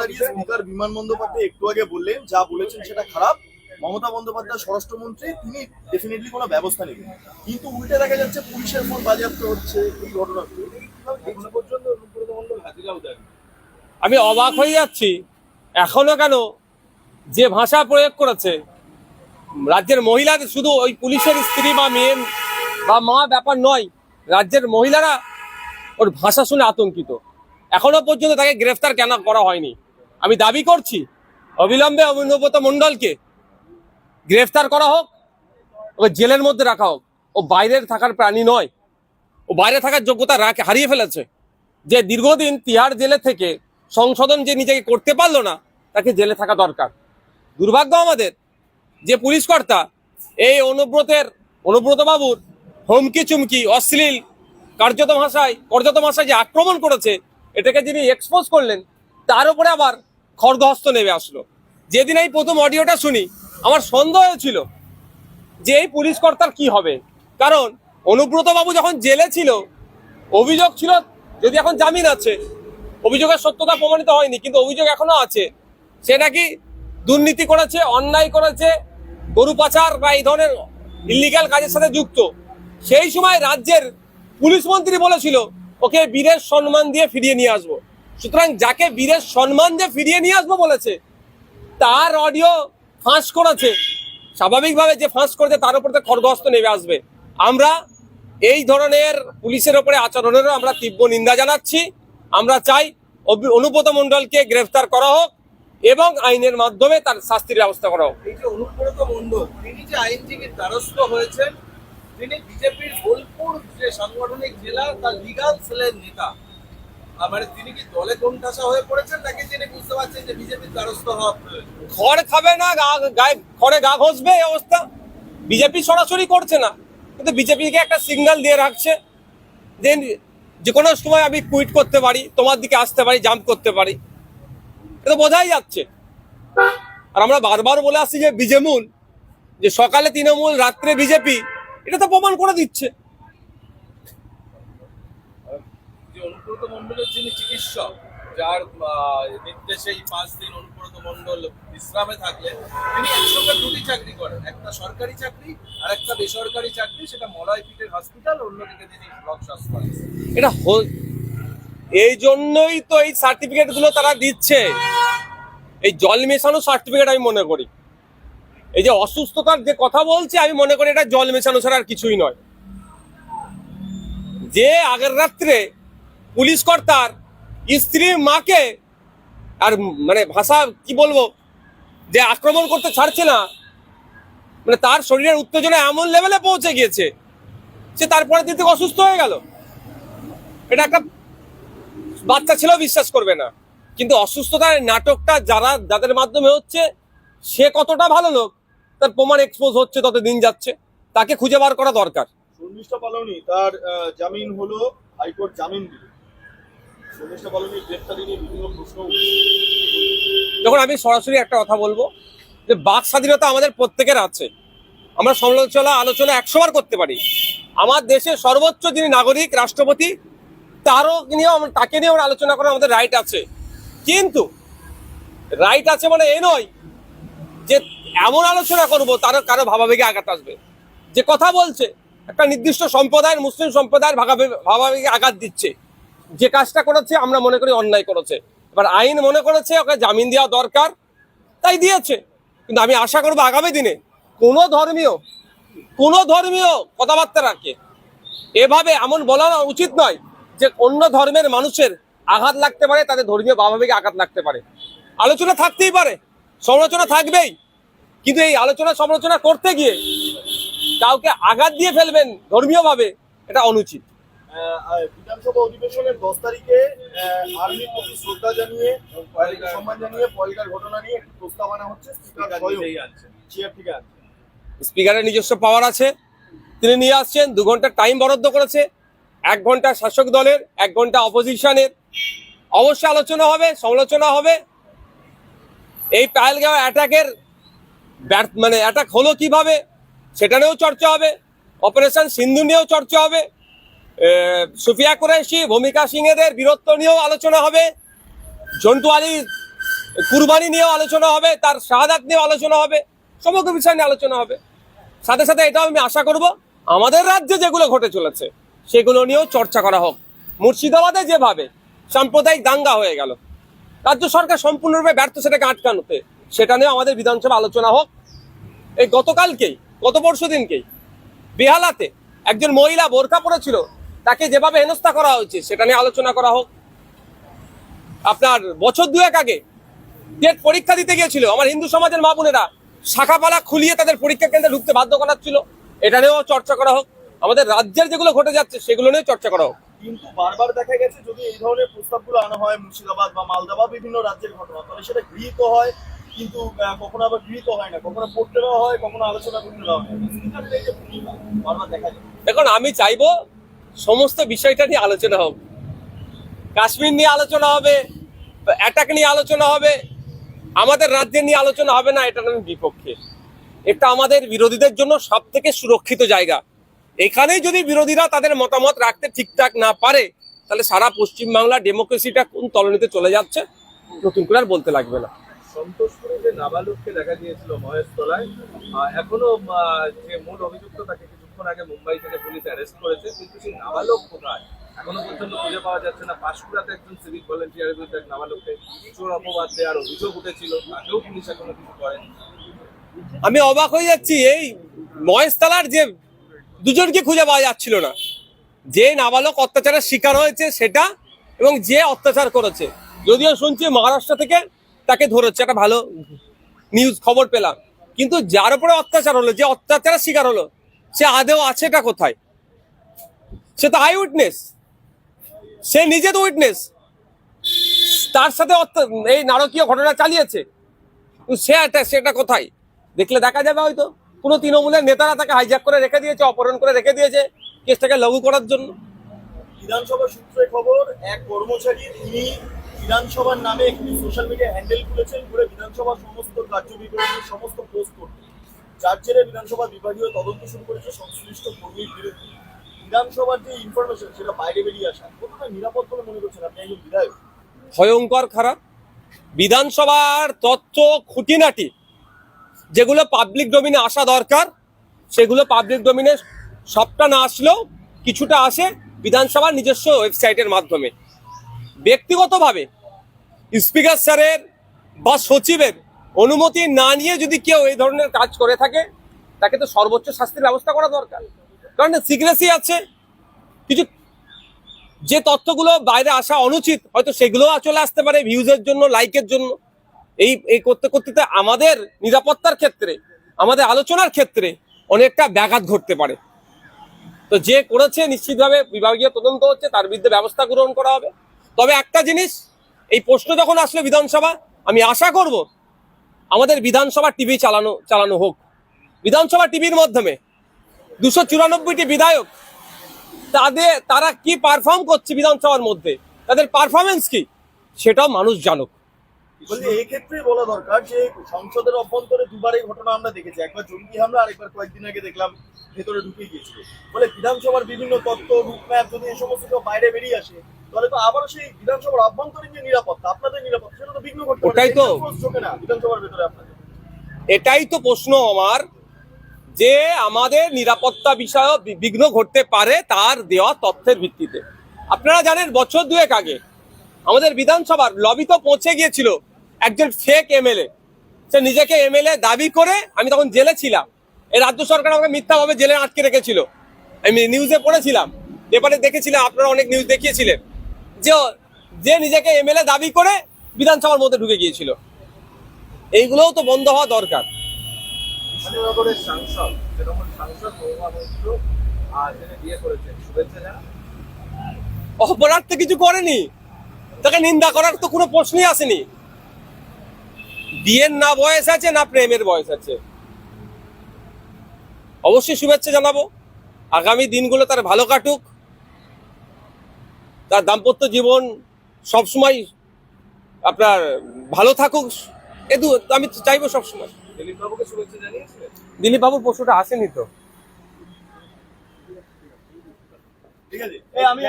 দাঁড়িয়ে স্পিকার বিমান বন্দ্যোপাধ্যায় একটু আগে বললেন, যা বলেছেন সেটা খারাপ। মমতা বন্দ্যোপাধ্যায় স্বরাষ্ট্রমন্ত্রী, তিনি ডেফিনেটলি কোনো ব্যবস্থা নেবেন কিন্তু উল্টে দেখা যাচ্ছে পুলিশের ফোন বাজেয়াপ্ত হচ্ছে এই ঘটনা আমি অবাক হয়ে যাচ্ছি। এখনও কেন? যে ভাষা প্রয়োগ করেছে, রাজ্যের মহিলাদের শুধু ওই পুলিশের স্ত্রী বা মেয়ে বা মা ব্যাপার নয়, রাজ্যের মহিলারা ওর ভাষা শুনে আতঙ্কিত। এখনও পর্যন্ত তাকে গ্রেফতার কেন করা হয়নি? আমি দাবি করছি অবিলম্বে অনুব্রত মণ্ডলকে গ্রেফতার করা হোক, ওকে জেলের মধ্যে রাখা হোক। ও বাইরের থাকার প্রাণী নয়। ও বাইরে থাকার যোগ্যতা রাখে, হারিয়ে ফেলেছে। যে দীর্ঘদিন তিহার জেলে থেকে সংশোধন যে নিজেকে করতে পারল না, তাকে জেলে থাকা দরকার। দুর্ভাগ্য আমাদের যে পুলিশ কর্তা এই অনুব্রতের অনুব্রত বাবুর হুমকি চুমকি, অশ্লীল কার্যত ভাষায় কার্যত ভাষায় যে আক্রমণ করেছে, এটাকে যিনি এক্সপোজ করলেন তার উপরে আবার খড়গহস্ত নেমে আসলো। যেদিন এই প্রথম অডিওটা শুনি, আমার সন্দেহ ছিল যে এই পুলিশ কর্তার কি হবে। কারণ অনুব্রত বাবু যখন জেলে ছিল, অভিযোগ ছিল, যদি এখন জামিন আছে, অভিযোগের সত্যতা প্রমাণিত হয়নি, কিন্তু অভিযোগ এখনও আছে। সে নাকি দুর্নীতি করেছে, অন্যায় করেছে, গরু পাচার বা এই ধরনের ইলিগাল কাজের সাথে যুক্ত। সেই সময় রাজ্যের পুলিশ মন্ত্রী বলেছিল, ওকে বীরের সম্মান দিয়ে ফিরিয়ে নিয়ে আসব। সুতরাং যাকে বীরের সম্মান যে ফিরিয়ে নিয়ে আসব বলেছে, তার অডিও ফাঁস করেছে। স্বাভাবিকভাবে যে ফাঁস করেছে, তার উপর তো খড়গহস্ত নেমে আসবে। আমরা এই ধরনের পুলিশের ওপরে আচরণেরও আমরা তীব্র নিন্দা জানাচ্ছি। আমরা চাই অনুব্রত মণ্ডলকে গ্রেফতার করা হোক এবং আইনের মাধ্যমে তার শাস্তির ব্যবস্থা করা হোক। যে অনুব্রত মণ্ডল, তিনি যে আইনজীবীর দ্বারস্থ হয়েছেন, তিনি বিজেপির বোলপুর যে সাংগঠনিক জেলা, তার লিগাল সেলের নেতা। মানে তিনি কি দলে কোণঠাসা হয়ে পড়েছেন নাকি তিনি বুঝতে পারছেন যে বিজেপির দ্বারস্থ হওয়া খড় খাবে না গায়ে, খড়ে গা ঘষবে এই অবস্থা। বিজেপি সরাসরি করছে না। কিন্তু বিজেপিকে একটা সিগন্যাল দিয়ে রাখছে যে যে কোনো সময় আমি কুইট করতে পারি, তোমার দিকে আসতে পারি জাম্প করতে পারি। এটা বোঝাই যাচ্ছে। আর আমরা বারবার বলে আসছি যে বিজেমূল, যে সকালে তৃণমূল, রাত্রে বিজেপি, এটা তো প্রমাণ করে দিচ্ছে যে অনুব্রত মণ্ডলের যিনি চিকিৎসক, যার নির্দেশে এই পাঁচ দিন অনুব্রত মণ্ডল বিশ্রামে থাকলেন, তিনি একসঙ্গে দুটি চাকরি করেন, একটা সরকারি চাকরি আর একটা বেসরকারি চাকরি, সেটা মলয়পীঠের হসপিটাল অন্যদিকে তিনি ব্লক স্বাস্থ্য এটা এই জন্যই তো এই সার্টিফিকেটগুলো তারা দিচ্ছে। এই জল মেশানো সার্টিফিকেট আমি মনে করি। এই যে অসুস্থতার যে কথা বলছে, আমি মনে করি এটা জল মেশানো ছাড়া আর কিছুই নয়। যে আগের রাত্রে পুলিশ কর্তার স্ত্রীর মাকে আর মানে ভাষা কি বলব, যে আক্রমণ করতে ছাড়ছে না মানে তার শরীরের উত্তেজনা এমন লেভেলে পৌঁছে গিয়েছে, সে তারপরে দিন থেকে অসুস্থ হয়ে গেল। এটা একটা বাচ্চা ছেলেও বিশ্বাস করবে না। কিন্তু অসুস্থতার নাটকটা যারা, যাদের মাধ্যমে হচ্ছে, সে কতটা ভালো লোক, তার প্রমাণ এক্সপোজ হচ্ছে, তত দিন যাচ্ছে। তাকে খুঁজে বার করা দরকার। শর্মিষ্ঠা পালনি, তার জামিন হলো হাইকোর্ট জামিন দিল শর্মিষ্ঠা পালনির গ্রেপ্তারি নিয়ে বিভিন্ন প্রশ্ন উঠছে। যখন আমি সরাসরি একটা কথা বলব যে বাক স্বাধীনতা আমাদের প্রত্যেকের আছে। আমরা সমালোচনা, আলোচনা একশোবার করতে পারি। আমার দেশের সর্বোচ্চ যিনি নাগরিক, রাষ্ট্রপতি, তারও নিয়েও আমরা তাকে নিয়েও আলোচনা করার আমাদের রাইট আছে। কিন্তু রাইট আছে মানে এ নয় যে এমন আলোচনা করব তারও কারও ভাবাবেগে আঘাত আসবে। যে কথা বলছে, একটা নির্দিষ্ট সম্প্রদায়ের, মুসলিম সম্প্রদায়ের ভাবাবেগে আঘাত দিচ্ছে। যে কাজটা করেছে, আমরা মনে করি অন্যায় করেছে। এবার আইন মনে করেছে, ওকে জামিন দেওয়া দরকার, তাই দিয়েছে। কিন্তু আমি আশা করব আগামী দিনে কোনো ধর্মীয় কোনো ধর্মীয় কথাবার্তা রাখে এভাবে এমন বলা উচিত নয় যে অন্য ধর্মের মানুষের আঘাত লাগতে পারে, তাদের ধর্মীয় ভাবাবেগে আঘাত লাগতে পারে। আলোচনা থাকতেই পারে, সমালোচনা থাকবেই। কিন্তু এই আলোচনা, সমালোচনা করতে গিয়ে কাউকে আঘাত দিয়ে ফেলবেন ধর্মীয়ভাবে, এটা অনুচিত। বিধানসভা অধিবেশনের দশ তারিখে আর্মির প্রতি শ্রদ্ধা জানিয়ে সম্মান জানিয়ে পয়েলকার ঘটনা নিয়ে একটি প্রস্তাব আনা হচ্ছে। স্পিকার চেয়ার থেকে স্পিকারের নিজস্ব পাওয়ার আছে। তিনি নিয়ে আসছেন দু ঘণ্টা টাইম বরাদ্দ করেছে। এক ঘণ্টা শাসক দলের এক ঘণ্টা অপোজিশনের অবশ্যই আলোচনা হবে সমালোচনা হবে। এই পায়েলগাঁও অ্যাটাকের মানে অ্যাটাক হলো কীভাবে সেটা নিয়েও চর্চা হবে। অপারেশন সিন্ধু নিয়েও চর্চা হবে। সুফিয়া কুরেশি ভূমিকা সিংহেদের বীরত্ব নিয়েও আলোচনা হবে। জন্টু আলী কুরবানি নিয়েও আলোচনা হবে, তার শাহাদাত নিয়েও আলোচনা হবে, সমগ্র বিষয় নিয়ে আলোচনা হবে। সাথে সাথে এটাও আমি আশা করব, আমাদের রাজ্যে যেগুলো ঘটে চলেছে, সেগুলো নিয়েও চর্চা করা হোক। মুর্শিদাবাদে যেভাবে সাম্প্রদায়িক দাঙ্গা হয়ে গেল, রাজ্য সরকার সম্পূর্ণরূপে ব্যর্থ সেটাকে আটকানোতে, সেটা নিয়েও আমাদের বিধানসভা আলোচনা হোক। এই গতকালকেই, গত পরশু দিনকেই, বেহালাতে একজন মহিলা বোরখা পরেছিল তাকে যেভাবে হেনস্থা করা হয়েছে সেটা নিয়ে আলোচনা করা হোক। আপনার বছর দুয়েক আগে টেট পরীক্ষা দিতে গিয়েছিল আমার হিন্দু সমাজের মা বোনেরা শাখাপালা খুলিয়ে তাদের পরীক্ষা কেন্দ্রে ঢুকতে বাধ্য করাচ্ছিল। এটা নিয়েও চর্চা করা হোক। আমাদের রাজ্যের যেগুলো ঘটে যাচ্ছে সেগুলো নিয়ে চর্চা করা হোক। কিন্তু বারবার দেখা গেছে যদি এই ধরনের প্রস্তাবগুলো আনা হয় মুর্শিদাবাদ বা মালদা বা বিভিন্ন রাজ্যের ঘটনা তাহলে সেটা গৃহীত হয় কিন্তু কখনো আবার গৃহীত হয় না কখনো পড়তে দেওয়া হয় কখনো আলোচনা করতে দেওয়া হয় দেখুন আমি চাইব সমস্ত বিষয়টা নিয়ে আলোচনা হোক কাশ্মীর নিয়ে আলোচনা হবে অ্যাটাক নিয়ে আলোচনা হবে, আমাদের রাজ্যের নিয়ে আলোচনা হবে না, এটা আমি বিপক্ষে। এটা আমাদের বিরোধীদের জন্য সব থেকে সুরক্ষিত জায়গা। এখানেই যদি বিরোধীরা তাদের মতামত রাখতে ঠিকঠাক না পারে, তাহলে সারা পশ্চিমবাংলা ডেমোক্রেসিটা কোন তলনিতে চলে যাচ্ছে, নতুন করে আর বলতে লাগবে না। সন্তোষপুরে যে নাবালককে দেখা গিয়েছিল মহেশতলায় এখনও যে মূল অভিযুক্ত তাকে কিছুক্ষণ আগে মুম্বাই থেকে পুলিশ অ্যারেস্ট করেছে, কিন্তু সেই নাবালক কোথায়? এখনও পর্যন্ত খুঁজে পাওয়া যাচ্ছে না। পাঁশকুড়াতে একজন সিভিক ভলেন্টিয়ারের বিরুদ্ধে এক নাবালককে চোর অপবাদ দেওয়ার অভিযোগ উঠেছিল, তাকেও পুলিশ এখনও কিছু করেনি। আমি অবাক হয়ে যাচ্ছি, এই মহেশতলার যে দুজনকে খুঁজে পাওয়া যাচ্ছিল না। যে নাবালক অত্যাচারের শিকার হয়েছে সেটা এবং যে অত্যাচার করেছে। যদিও শুনছি মহারাষ্ট্র থেকে তাকে ধরেছে, একটা ভালো নিউজ খবর পেলাম। কিন্তু যার উপরে অত্যাচার হলো, যে অত্যাচারের শিকার হলো সে আদেও আছে আছেটা কোথায়? সে তো আই উইটনেস। সে নিজে তো উইটনেস। তার সাথে এই নারকীয় ঘটনা চালিয়েছে। সে সেটা কোথায়? দেখলে দেখা যাবে হয়তো। কোনো তৃণমূলের নেতারা তাকে হাইজ্যাক করে রেখে দিয়েছে, অপহরণ করে রেখে দিয়েছে কেসটাকে লঘু করার জন্য। বিধানসভা সূত্রে খবর, এক কর্মচারী তিনি বিধানসভার নামে একটি সোশ্যাল মিডিয়া হ্যান্ডেল খুলেছেন ঘুরে বিধানসভার সমস্ত কার্য বিবরণী সমস্ত পোস্ট করতে। যার জেরে বিধানসভা বিভাগীয় তদন্ত শুরু করেছে সংশ্লিষ্ট কর্মীর বিরুদ্ধে। বিধানসভার যে ইনফরমেশন সেটা বাইরে বেরিয়ে আসা, কতটা নিরাপদ বলে মনে করছেন আপনি একজন বিধায়ক? ভয়ঙ্কর খারাপ। বিধানসভার তথ্য খুঁটিনাটি, যেগুলো পাবলিক ডোমিনে আসা দরকার, সেগুলো পাবলিক ডোমিনে সবটা না আসলেও কিছুটা আসে বিধানসভার নিজস্ব ওয়েবসাইটের মাধ্যমে। ব্যক্তিগতভাবে স্পিকার স্যারের বা সচিবের অনুমতি না নিয়ে যদি কেউ এই ধরনের কাজ করে থাকে, তাকে তো সর্বোচ্চ শাস্তির ব্যবস্থা করা দরকার। কারণ সিক্রেসি আছে, কিছু যে তথ্যগুলো বাইরে আসা অনুচিত, হয়তো সেগুলো চলে আসতে পারে ভিউজের জন্য লাইকের জন্য। এই এই করতে করতে আমাদের নিরাপত্তার ক্ষেত্রে, আমাদের আলোচনার ক্ষেত্রে অনেকটা ব্যাঘাত ঘটতে পারে। তো যে করেছে নিশ্চিতভাবে বিভাগীয় তদন্ত হচ্ছে, তার বিরুদ্ধে ব্যবস্থা গ্রহণ করা হবে। তবে একটা জিনিস, এই প্রশ্ন যখন আসলো বিধানসভা, আমি আশা করব আমাদের বিধানসভা টিভি চালানো চালানো হোক। বিধানসভা টিভির মাধ্যমে দুশো চুরানব্বইটি বিধায়ক তাদের তারা কি পারফর্ম করছে বিধানসভার মধ্যে? তাদের পারফরমেন্স কি? সেটাও মানুষ জানুক। বলছি, এই ক্ষেত্রে বলা দরকার যে সংসদের অভ্যন্তরে দুবার এই ঘটনা আমরা দেখেছি। একবার জঙ্গি হামলা, আরেকবার কয়েকদিন আগে দেখলাম ভেতরে ঢুকে গিয়েছিল। বলে বিধানসভার বিভিন্ন তত্ত্ব রুটম্যাপ যদি এই সমস্ত বাইরে বেরিয়ে আসে তাহলে তো আবারও সেই বিধানসভার অভ্যন্তরীণ যে নিরাপত্তা আপনাদের নিরাপত্তা সেটা তো বিঘ্ন করতে ওটাই তো। চোখে না বিধানসভার ভেতরে আপনাদের। এটাই তো প্রশ্ন আমার যে আমাদের নিরাপত্তা বিষয় বিঘ্ন ঘটতে পারে তার দেওয়া তথ্যের ভিত্তিতে। আপনারা জানেন বছর দুয়েক আগে আমাদের বিধানসভার লবি তো পৌঁছে গিয়েছিল একজন ফেক এমএলএ সে নিজেকে এমএলএ দাবি করে আমি তখন জেলে ছিলাম। এই রাজ্য সরকার আমাকে মিথ্যাভাবে জেলে আটকে রেখেছিল। আমি নিউজে পড়েছিলাম। পেপারে দেখেছিলাম আপনারা অনেক নিউজ দেখিয়েছিলেন। যে যে নিজেকে এমএলএ দাবি করে বিধানসভার মধ্যে ঢুকে গিয়েছিল। এইগুলোও তো বন্ধ হওয়া দরকার। অপরাধ তো কিছু করেনি। তাকে নিন্দা করার তো কোনো প্রশ্নই আসেনি। বিয়ের না বয়স আছে না প্রেমের বয়স আছে। অবশ্যই শুভেচ্ছা জানাব। আগামী দিনগুলো তার ভালো কাটুক। তার দাম্পত্য জীবন সবসময় আপনার ভালো থাকুক। এ দু আমি তো চাইব সবসময়। দিলীপ বাবুকে শুভেচ্ছা জানিয়েছিলেন দিলীপ বাবুর পশুটা আসেনি তো। ঠিক আছে। আমি